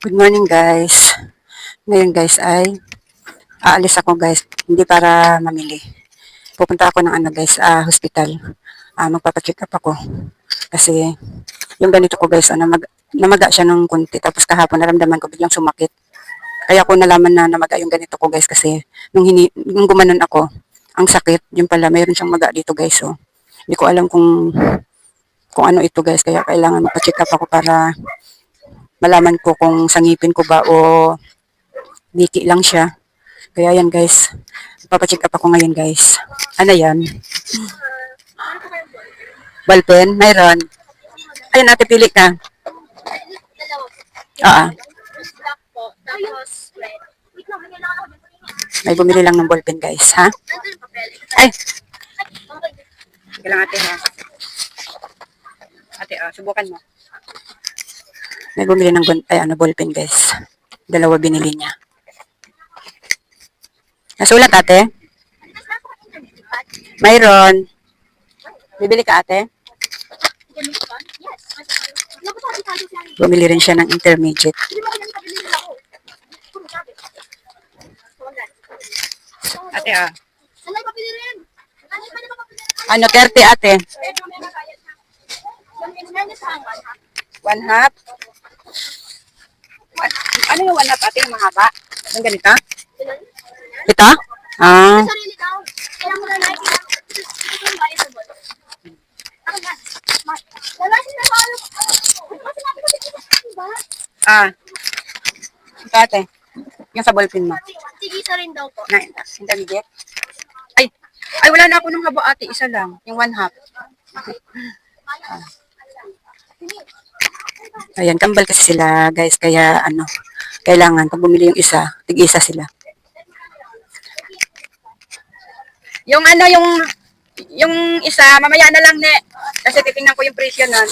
Good morning guys. Ngayon guys ay aalis ako guys. Hindi para mamili. Pupunta ako ng ano guys, ah, hospital. Ah, magpapacheck up ako. Kasi yung ganito ko guys, ano, mag, namaga siya ng kunti. Tapos kahapon naramdaman ko biglang sumakit. Kaya ko nalaman na namaga yung ganito ko guys kasi nung, hini, nung gumanon ako, ang sakit, yung pala, mayroon siyang maga dito guys. So, hindi ko alam kung kung ano ito guys. Kaya kailangan magpa-check up ako para malaman ko kung sangipin ko ba o Biki lang siya. Kaya yan guys. Papacheck up ako ngayon guys. Ano yan? Ballpen? Mayroon. Ayun ate, pili ka. Oo. May bumili lang ng ballpen guys. Ha? Ay! Lang ate ha. Ate, ah, subukan mo. May bumili ng gun- ay, ano, ballpen guys. Dalawa binili niya. Nasulat ate? Mayroon. Bibili ka ate? Bumili rin siya ng intermediate. Ate ah. Ano ba naman pabili rin? Ano, 30 ate? One half. Ano yung one ate? Yung mahaba? Yung ganito? Ito? Ah. Sarili daw. Kaya mo na nakikita. Ito yung viable. Ako na. Wala ano. Ano sinabi ko? Ah. Ito ate. Yung sa ballpen mo. Sige, isa rin daw po. Na, intermediate? Ay, ay wala na ako nung haba ate. Isa lang. Yung one half. Ayan, kambal kasi sila guys. Kaya ano, kailangan pag bumili yung isa, tig-isa sila. Yung ano, yung yung isa, mamaya na lang ne. Kasi titingnan ko yung presyo nun.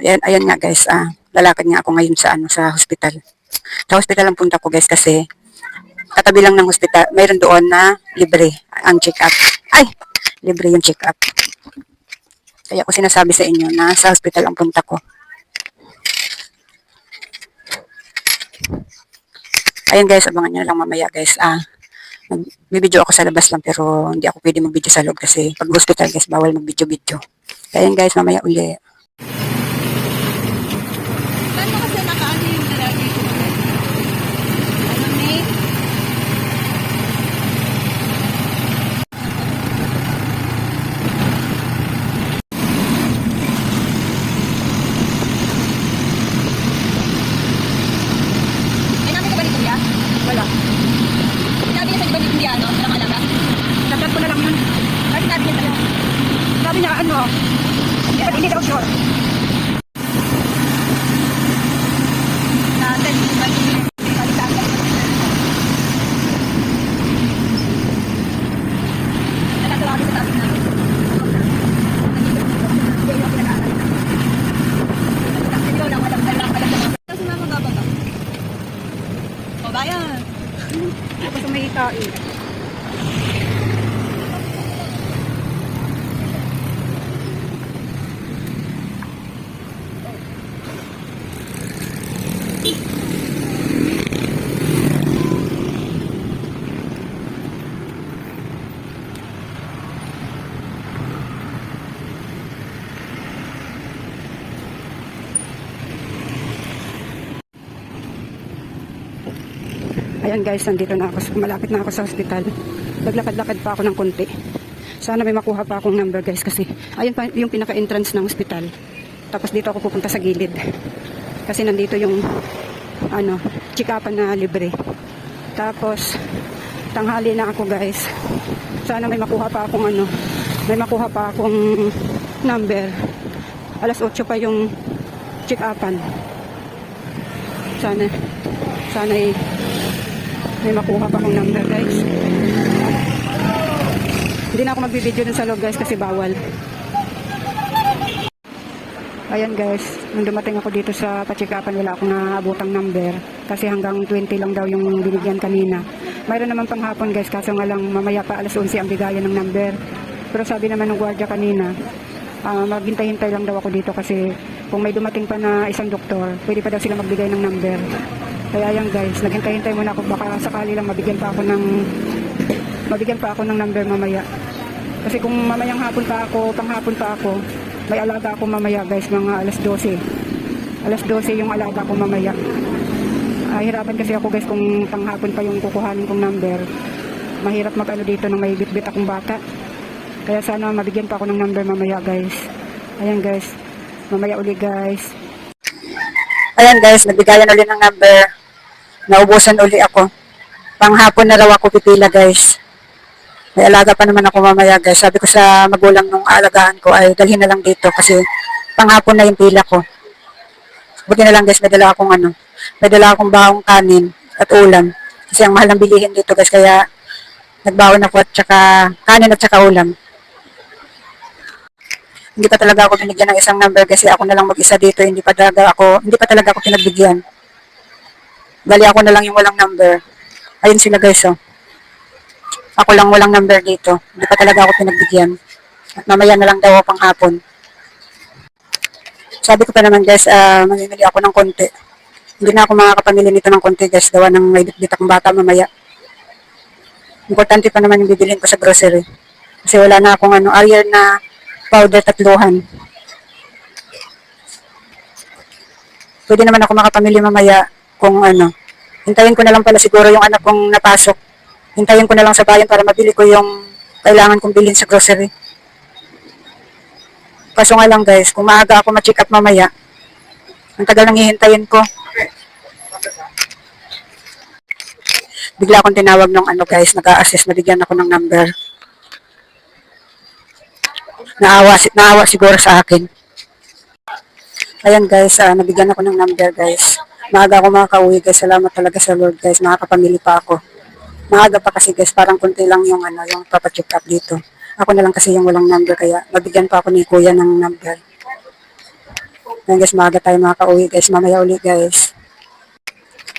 Ayan, ayan nga guys, ah, lalakad nga ako ngayon sa ano sa hospital. Sa hospital ang punta ko guys kasi katabi lang ng hospital, mayroon doon na libre ang check-up. Ay, libre yung check-up. Kaya ko sinasabi sa inyo na sa hospital ang punta ko. Ayun guys, abangan nyo lang mamaya guys. Ah, Bibidyo ako sa labas lang pero hindi ako pwede mag-video sa loob kasi pag hospital guys, bawal mag-video-video. Kaya yun guys, mamaya uli. Paano kasi nakaano yung lalaki ko? Ano, May? Ay, namin ka ba ni Kuya? Wala. Sinabi niya sa iba ni Kuya, no? Walang alaga? Dapat ko na lang yun. Ay, sinabi niya talaga. Sabi niya, ano? Hindi pa hindi daw sure. natin balik Nakakalaki sa tabi namin. Ikaw lang, walang walang walang Kasi mama bababa. O, bayan. Tapos may itain. Ayan guys, nandito na ako. Malapit na ako sa hospital. Naglakad-lakad pa ako ng konti. Sana may makuha pa akong number guys kasi ayun pa yung pinaka-entrance ng hospital. Tapos dito ako pupunta sa gilid. Kasi nandito yung ano, chikapan na libre. Tapos tanghali na ako guys. Sana may makuha pa akong ano, may makuha pa akong number. Alas 8 pa yung check-upan. Sana sana eh, may makuha pa akong number guys. Hindi na ako magbibideo dun sa loob guys kasi bawal. Ayan guys, nung dumating ako dito sa pachikapan wala akong naabotang number kasi hanggang 20 lang daw yung binigyan kanina. Mayroon naman pang hapon guys kaso nga lang mamaya pa alas 11 ang bigayan ng number. Pero sabi naman ng gwardiya kanina, ah, maghintay-hintay lang daw ako dito kasi kung may dumating pa na isang doktor, pwede pa daw sila magbigay ng number. Kaya yan guys, naghintay-hintay muna ako baka sakali lang mabigyan pa ako ng mabigyan pa ako ng number mamaya. Kasi kung mamayang hapon pa ako, panghapon pa ako, may alaga ako mamaya guys, mga alas 12. Alas 12 yung alaga ko mamaya. Ah, hirapan kasi ako guys kung panghapon pa yung kukuhanin kong number. Mahirap mag-ano dito nang may bitbit akong bata. Kaya sana mabigyan pa ako ng number mamaya guys. Ayan guys. Mamaya uli guys. Ayan guys, nagbigayan ulit ng number. Naubusan uli ako. Panghapon na raw ako pipila guys. May alaga pa naman ako mamaya guys. Sabi ko sa magulang nung alagaan ko ay dalhin na lang dito kasi panghapon na yung pila ko. Buti na lang guys, may dala akong ano, may dala akong bawang kanin at ulam. Kasi ang mahal ng bilihin dito guys, kaya nagbawan ako at saka kanin at saka ulam. Hindi pa talaga ako binigyan ng isang number kasi ako na lang mag-isa dito. Hindi pa talaga ako, hindi pa talaga ako pinagbigyan. Bali ako na lang yung walang number. Ayun sila guys oh. Ako lang walang number dito. Hindi pa talaga ako pinagbigyan. At mamaya na lang daw pang hapon. Sabi ko pa naman guys, ah mamimili ako ng konti. Hindi na ako makakapamili nito ng konti guys. Gawa ng may bitbit akong bata mamaya. Importante pa naman yung bibilhin ko sa grocery. Kasi wala na akong ano, ayer na powder tatluhan. Pwede naman ako makapamili mamaya kung ano. Hintayin ko na lang pala siguro yung anak kong napasok. Hintayin ko na lang sa bayan para mabili ko yung kailangan kong bilhin sa grocery. Kaso nga lang guys, kung maaga ako ma-check up mamaya, ang tagal nang hihintayin ko. Bigla akong tinawag ng ano guys, nag-a-assist, nabigyan ako ng number. Naawa, naawa siguro sa akin. Ayan guys, ah, nabigyan ako ng number guys. Maaga ako makakauwi guys. Salamat talaga sa Lord guys. Makakapamili pa ako. Maaga pa kasi guys, parang konti lang yung ano, yung papacheck up dito. Ako na lang kasi yung walang number kaya mabigyan pa ako ni kuya ng number. Ayan guys, maaga tayo makakauwi guys. Mamaya uli guys.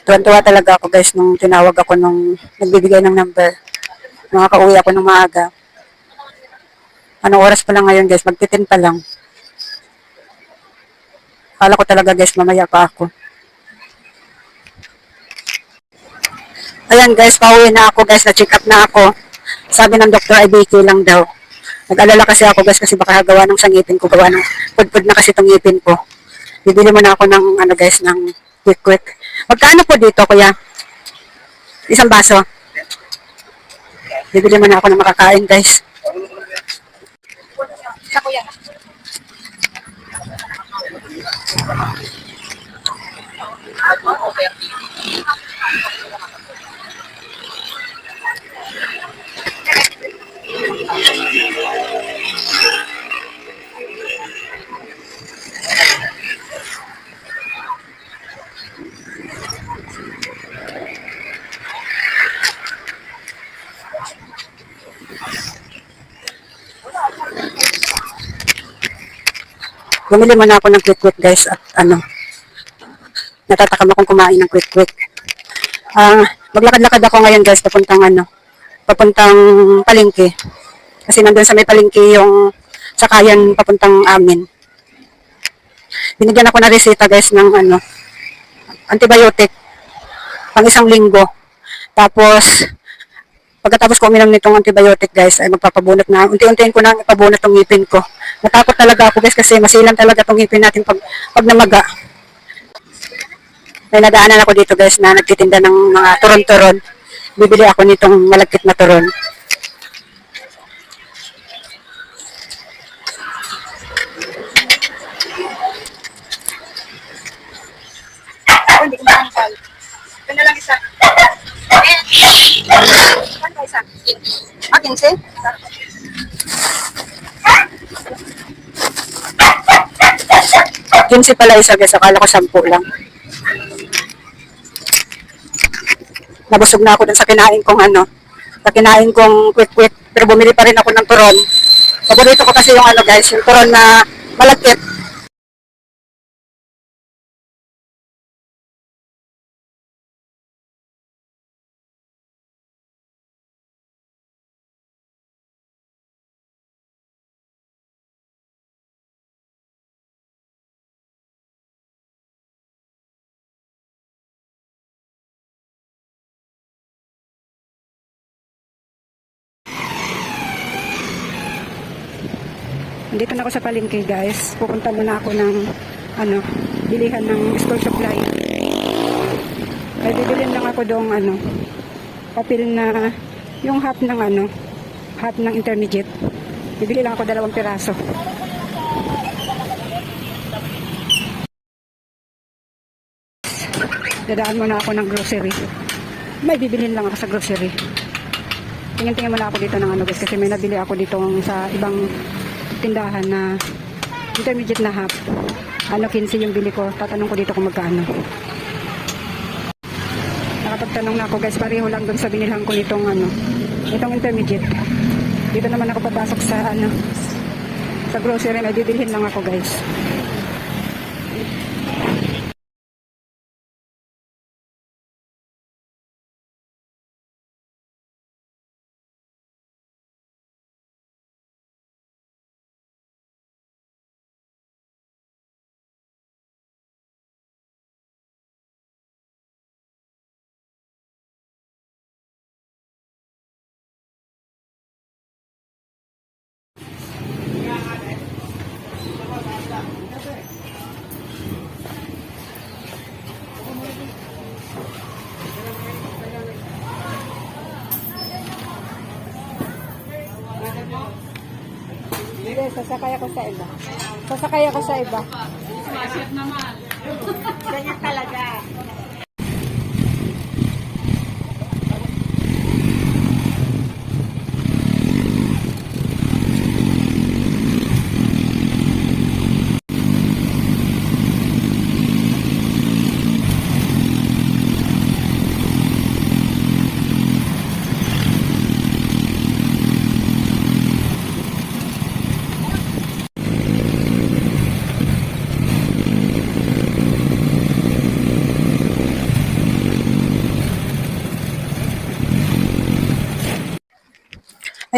Tuwan-tuwa talaga ako guys nung tinawag ako nung nagbibigay ng number. Makakauwi ako ng maaga. Anong oras pa lang ngayon guys? Magtitin pa lang. Kala ko talaga guys, mamaya pa ako. Ayan guys, pauwi na ako guys, na-check up na ako. Sabi ng doktor ay BK lang daw. Nag-alala kasi ako guys kasi baka gawa ng sangipin ko, gawa ng pudpud na kasi itong ngipin ko. Bibili mo na ako ng ano guys, ng quick quick. Magkano po dito kuya? Isang baso. Bibili mo na ako ng makakain guys. Sa kuya. Bumili muna ako ng quick quick guys at ano, natatakam akong kumain ng quick quick. Ah, maglakad-lakad ako ngayon guys papuntang ano, papuntang palengke. Kasi nandun sa may palengke yung sakayan papuntang amin. Binigyan ako na reseta guys ng ano, antibiotic pang isang linggo. Tapos, pagkatapos ko uminom nitong antibiotic guys, ay magpapabunot na. Unti-untiin ko na ipabunot tong ngipin ko. Natakot talaga ako guys kasi masilan talaga tong ngipin natin pag, pag namaga. May nadaanan ako dito guys na nagtitinda ng mga turon-turon. Bibili ako nitong malagkit na turon. Hindi ko makakal. Ito na lang isa. Isa? Ah, 15? Kinsi pala isa guys, akala ko sampu lang. Nabusog na ako dun sa kinain kong ano, sa kinain kong quick quick, pero bumili pa rin ako ng turon. Paborito ko kasi yung ano guys, yung turon na malagkit. Dito na ako sa palengke guys. Pupunta muna ako ng ano, bilihan ng school supply. Ay bibilin lang ako dong ano, papel na yung half ng ano, half ng intermediate. Bibili lang ako dalawang piraso. Dadaan muna ako ng grocery. May bibilin lang ako sa grocery. Tingin-tingin muna ako dito ng ano guys kasi may nabili ako dito sa ibang tindahan na intermediate na half. Ano 15 yung bili ko. Tatanong ko dito kung magkano. Nakapagtanong na ako guys, pareho lang doon sa binilhan ko nitong ano, itong intermediate. Dito naman ako papasok sa ano, sa grocery na bibilhin lang ako guys. Sasakay ako sa iba. Sasakay ako sa iba. Ganyan talaga.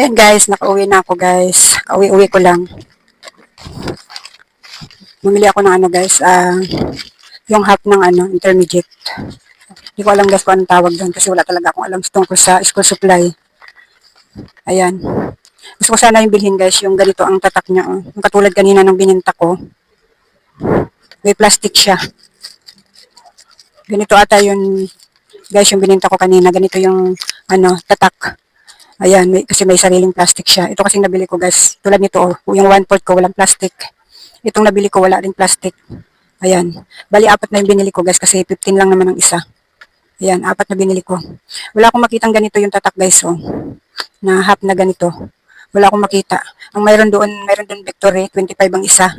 Ayan guys, nakauwi na ako guys. Kauwi-uwi ko lang. Bumili ako ng ano guys, ah, yung half ng ano, intermediate. Hindi ko alam guys kung anong tawag doon kasi wala talaga akong alam tungkol sa school supply. Ayan. Gusto ko sana yung bilhin guys, yung ganito ang tatak niya. Oh. Yung katulad kanina ng bininta ko. May plastic siya. Ganito ata yun, guys, yung bininta ko kanina. Ganito yung, ano, tatak. Ayan, may, kasi may sariling plastic siya. Ito kasi nabili ko guys. Tulad nito, oh, yung one port ko, walang plastic. Itong nabili ko, wala rin plastic. Ayan. Bali, apat na yung binili ko guys kasi 15 lang naman ang isa. Ayan, apat na binili ko. Wala akong makitang ganito yung tatak guys, oh. Na half na ganito. Wala akong makita. Ang mayroon doon, mayroon doon Victory, 25 ang isa.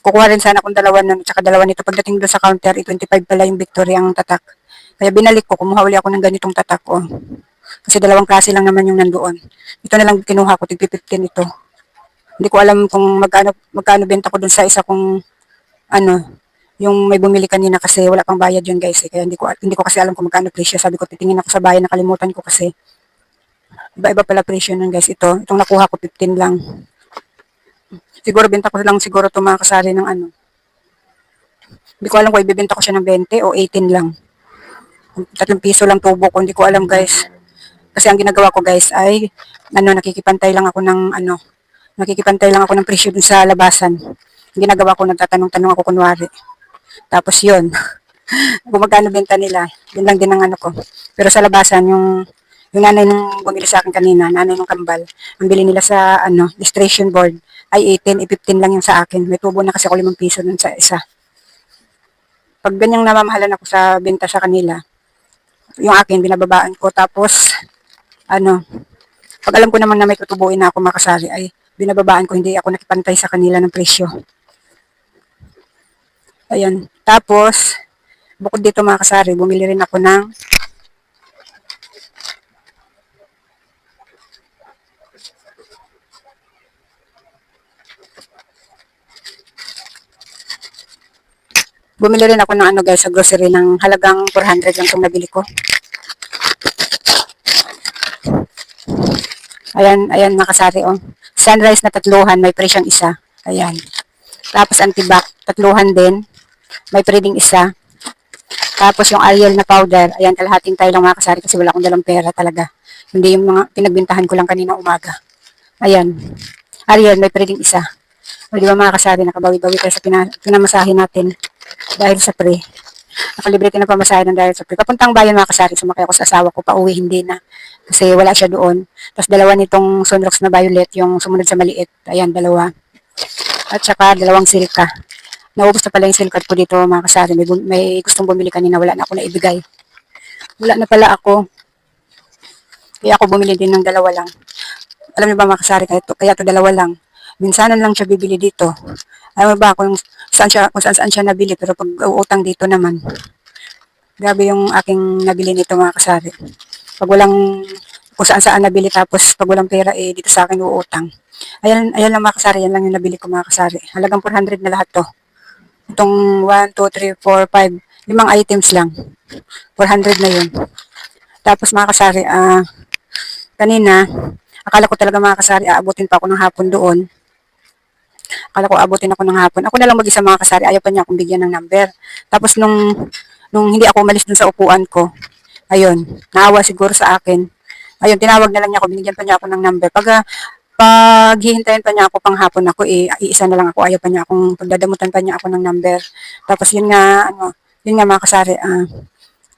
Kukuha rin sana kung dalawa nun, tsaka dalawa nito. Pagdating doon sa counter, eh, 25 pala yung Victory ang tatak. Kaya binalik ko, kumuha ako ng ganitong tatak, oh. Kasi dalawang klase lang naman yung nandoon. Ito na lang kinuha ko, tig 15 ito. Hindi ko alam kung magkano, magkano benta ko dun sa isa kung ano, yung may bumili kanina kasi wala pang bayad yun guys. Eh. Kaya hindi ko, hindi ko kasi alam kung magkano presyo. Sabi ko, titingin ako sa bayan, nakalimutan ko kasi. Iba-iba pala presyo nun guys. Ito, itong nakuha ko 15 lang. Siguro benta ko lang siguro ito mga kasari ng ano. Hindi ko alam kung ibibenta ko siya ng 20 o 18 lang. Tatlong piso lang tubo ko, hindi ko alam guys. Kasi ang ginagawa ko guys ay ano nakikipantay lang ako ng ano nakikipantay lang ako ng presyo dun sa labasan. Ang ginagawa ko nagtatanong-tanong ako kunwari. Tapos yun. kung magkano benta nila, yun lang din ang ano ko. Pero sa labasan yung yung nanay nung bumili sa akin kanina, nanay nung kambal, ang bili nila sa ano, registration board ay 18, eh, 15 lang yung sa akin. May tubo na kasi ako 5 piso nun sa isa. Pag ganyang namamahalan ako sa benta sa kanila, yung akin, binababaan ko. Tapos, ano, pag alam ko naman na may tutubuin na ako makasari, ay binababaan ko, hindi ako nakipantay sa kanila ng presyo. Ayan. Tapos, bukod dito mga kasari, bumili rin ako ng Bumili rin ako ng ano guys sa grocery ng halagang 400 lang itong nabili ko. Ayan, ayan mga kasari oh. Sunrise na tatluhan, may presyong isa. Ayan. Tapos antibac, tatluhan din. May pre ding isa. Tapos yung Ariel na powder, ayan, kalahating tayo lang mga kasari kasi wala akong dalang pera talaga. Hindi yung mga pinagbintahan ko lang kanina umaga. Ayan. Ariel, may pre ding isa. O di ba mga kasari, nakabawi-bawi tayo sa pina, pinamasahe natin dahil sa pre. Nakalibre ka na pamasahe ng sa pre. Papuntang bayan mga kasari, sumakay ako sa asawa ko, pauwi hindi na. Kasi wala siya doon. Tapos dalawa nitong sunrox na violet, yung sumunod sa maliit. Ayan, dalawa. At saka dalawang silka. Naubos na pala yung silkat ko dito mga kasari. May, may gustong bumili kanina, wala na ako na ibigay. Wala na pala ako. Kaya ako bumili din ng dalawa lang. Alam niyo ba mga kasari, kaya to, kaya to dalawa lang. Minsanan lang siya bibili dito. Alam mo ba kung saan siya, kung saan, saan siya nabili, pero pag utang dito naman. Grabe yung aking nabili nito mga kasari. Pag walang, kung saan saan nabili, tapos pag walang pera, eh, dito sa akin uutang. Ayan, ayan lang mga kasari, yan lang yung nabili ko mga kasari. Halagang 400 na lahat to. Itong 1, 2, 3, 4, 5, limang items lang. 400 na yun. Tapos mga kasari, ah, kanina, akala ko talaga mga kasari, aabutin pa ako ng hapon doon. Akala ko aabutin ako ng hapon. Ako na lang mag-isa mga kasari, ayaw pa niya akong bigyan ng number. Tapos nung, nung hindi ako umalis dun sa upuan ko, ayun, naawa siguro sa akin. Ayun, tinawag na lang niya ako, binigyan pa niya ako ng number. Pag, ah, pag hihintayin pa niya ako pang hapon ako, eh, iisa na lang ako, ayaw pa niya akong, pagdadamutan pa niya ako ng number. Tapos yun nga, ano, yun nga mga kasari, ah,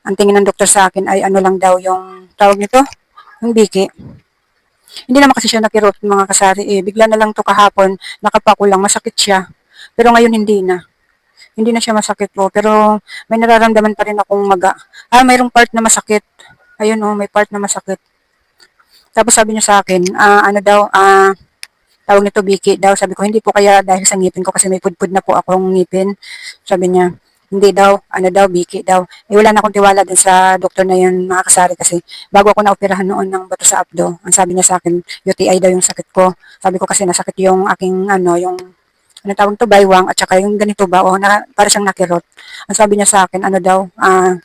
ang tingin ng doktor sa akin ay ano lang daw yung tawag nito, yung biki. Hindi naman kasi siya nakirot mga kasari eh. Bigla na lang to kahapon, nakapako lang, masakit siya. Pero ngayon hindi na. Hindi na siya masakit po. Pero may nararamdaman pa rin akong maga. Ah, mayroong part na masakit. Ayun oh, may part na masakit. Tapos sabi niya sa akin, ah, ano daw, ah, tawag nito Biki daw. Sabi ko, hindi po kaya dahil sa ngipin ko kasi may pudpud na po akong ngipin. Sabi niya, hindi daw, ano daw, Biki daw. Eh, wala na akong tiwala din sa doktor na yun, mga kasari, kasi bago ako naoperahan noon ng bato sa abdo, ang sabi niya sa akin, UTI daw yung sakit ko. Sabi ko kasi nasakit yung aking, ano, yung, ano tawag to, baywang, at saka yung ganito ba, o na, para siyang nakirot. Ang sabi niya sa akin, ano daw, ah,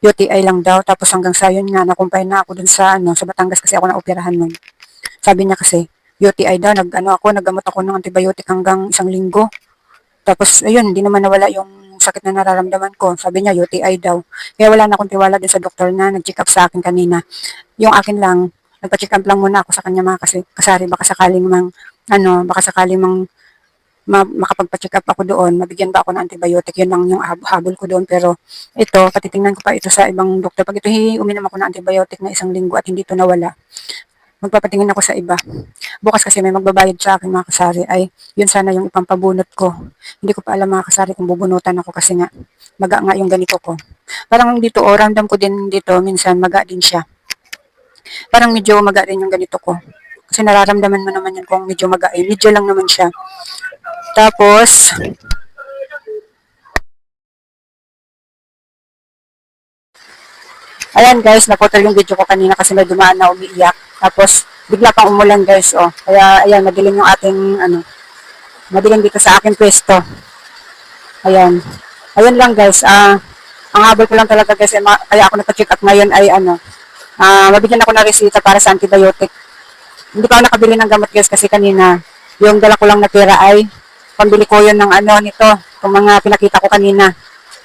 UTI lang daw, tapos hanggang sa yun nga, nakumpay na ako dun sa, ano, sa Batangas kasi ako naoperahan noon. Sabi niya kasi, UTI daw, nag, ano ako, naggamot ako ng antibiotic hanggang isang linggo. Tapos, ayun, hindi naman nawala yung sakit na nararamdaman ko. Sabi niya, UTI daw. Kaya wala na akong tiwala din sa doktor na nag-check up sa akin kanina. Yung akin lang, nagpa-check up lang muna ako sa kanya mga kasi, kasari, baka sakaling mang, ano, baka sakaling mang ma- makapagpa-check up ako doon, mabigyan ba ako ng antibiotic, yun lang yung hab- habol ko doon. Pero ito, patitingnan ko pa ito sa ibang doktor. Pag ito, uminom ako ng antibiotic na isang linggo at hindi ito nawala, magpapatingin ako sa iba. Bukas kasi may magbabayad sa akin mga kasari ay yun sana yung ipampabunot ko. Hindi ko pa alam mga kasari kung bubunutan ako kasi nga maga nga yung ganito ko. Parang dito o random ko din dito minsan maga din siya. Parang medyo maga din yung ganito ko. Kasi nararamdaman mo naman yun kung medyo maga eh. Medyo lang naman siya. Tapos, Ayan guys, naputol yung video ko kanina kasi may dumaan na umiiyak. Tapos, bigla pang umulan guys, oh. Kaya, ayan, madilim yung ating, ano, madilim dito sa aking pwesto. Ayan. Ayan lang guys, ah, ang habol ko lang talaga guys, eh, kaya ako nagpa-check up ngayon ay, ano, ah, mabigyan ako ng resita para sa antibiotic. Hindi pa ako nakabili ng gamot guys kasi kanina, yung dala ko lang na pera ay, pambili ko yun ng ano nito, kung mga pinakita ko kanina.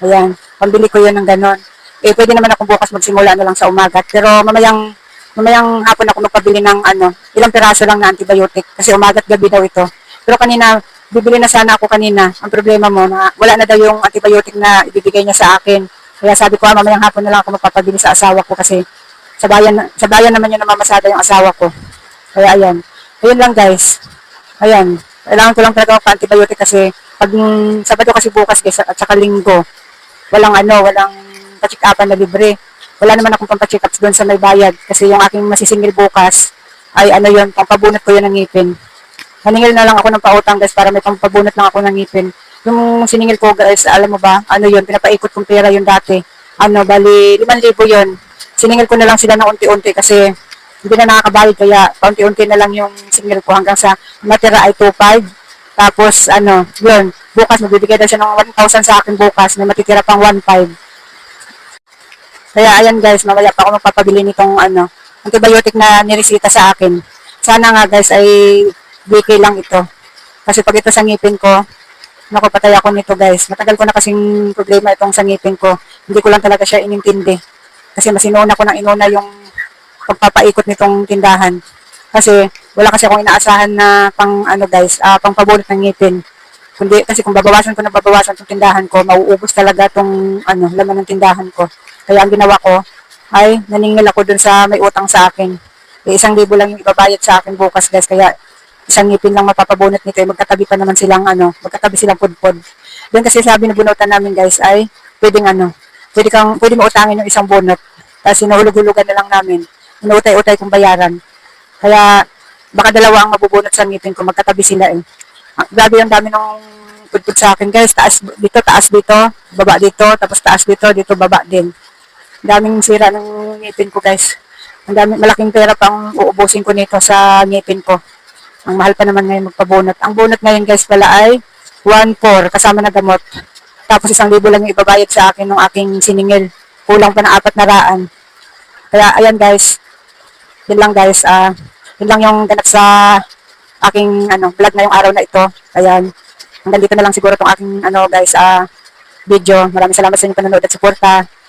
Ayan, pambili ko yun ng ganon eh pwede naman ako bukas magsimula na lang sa umaga. Pero mamayang mamayang hapon ako magpabili ng ano, ilang piraso lang na antibiotic kasi umaga at gabi daw ito. Pero kanina, bibili na sana ako kanina. Ang problema mo na wala na daw yung antibiotic na ibibigay niya sa akin. Kaya sabi ko, ah, mamayang hapon na lang ako magpapabili sa asawa ko kasi sa bayan, sa bayan naman yun namamasada yung asawa ko. Kaya ayan. Ayun lang guys. Ayan. Kailangan ko lang talaga magpa-antibiotic kasi pag mm, Sabado kasi bukas guys at saka linggo, walang ano, walang pa-check upan na libre. Wala naman akong pampacheck ups doon sa may bayad kasi yung aking masisingil bukas ay ano yun, pampabunot ko yun ng ngipin. Maningil na lang ako ng pautang guys para may pampabunot lang ako ng ngipin. Yung siningil ko guys, alam mo ba, ano yun, pinapaikot kong pera yun dati. Ano, bali, 5,000 yun. Siningil ko na lang sila ng unti-unti kasi hindi na nakakabayad kaya paunti-unti na lang yung singil ko hanggang sa matira ay 2,500. Tapos, ano, yun, bukas magbibigay daw siya ng 1,000 sa akin bukas, may matitira pang 1,500. Kaya ayan guys, mamaya pa ako magpapabili nitong ano, antibiotic na niresita sa akin. Sana nga guys ay BK lang ito. Kasi pag ito sa ngipin ko, naku patay ako nito guys. Matagal ko na kasing problema itong sa ngipin ko. Hindi ko lang talaga siya inintindi. Kasi mas inuna ko nang inuna yung pagpapaikot nitong tindahan. Kasi Wala kasi akong inaasahan na pang ano guys, ah, pang pabunot ng ngipin. Kundi kasi kung babawasan ko na babawasan tong tindahan ko, mauubos talaga tong ano, laman ng tindahan ko. Kaya ang ginawa ko ay naningil ako dun sa may utang sa akin. Eh, isang libo lang yung ibabayad sa akin bukas guys. Kaya isang ngipin lang mapapabunot nito. Eh, magkatabi pa naman silang ano, magkatabi silang pudpod. Doon kasi sabi na bunutan namin guys ay pwedeng ano, pwede kang, pwede mo utangin yung isang bunot. Tapos sinuhulog-hulugan na lang namin. Inuutay-utay kong bayaran. Kaya baka dalawa ang mabubunot sa ngipin ko, magkatabi sila eh. Ang grabe ang dami ng pudpud sa akin guys. Taas dito, taas dito, baba dito, tapos taas dito, dito baba din. Daming sira ng ngipin ko guys. Ang dami, malaking pera pang uubusin ko nito sa ngipin ko. Ang mahal pa naman ngayon magpabunot. Ang bunot ngayon guys pala ay 1.4 kasama na gamot. Tapos isang libo lang yung ibabayad sa akin ng aking siningil. Kulang pa ng apat na raan. Kaya ayan guys. Yun lang guys. ah yun lang yung ganap sa aking ano, vlog ngayong araw na ito. Ayan. Hanggang dito na lang siguro tong aking ano guys ah video. Maraming salamat sa inyong panonood at suporta.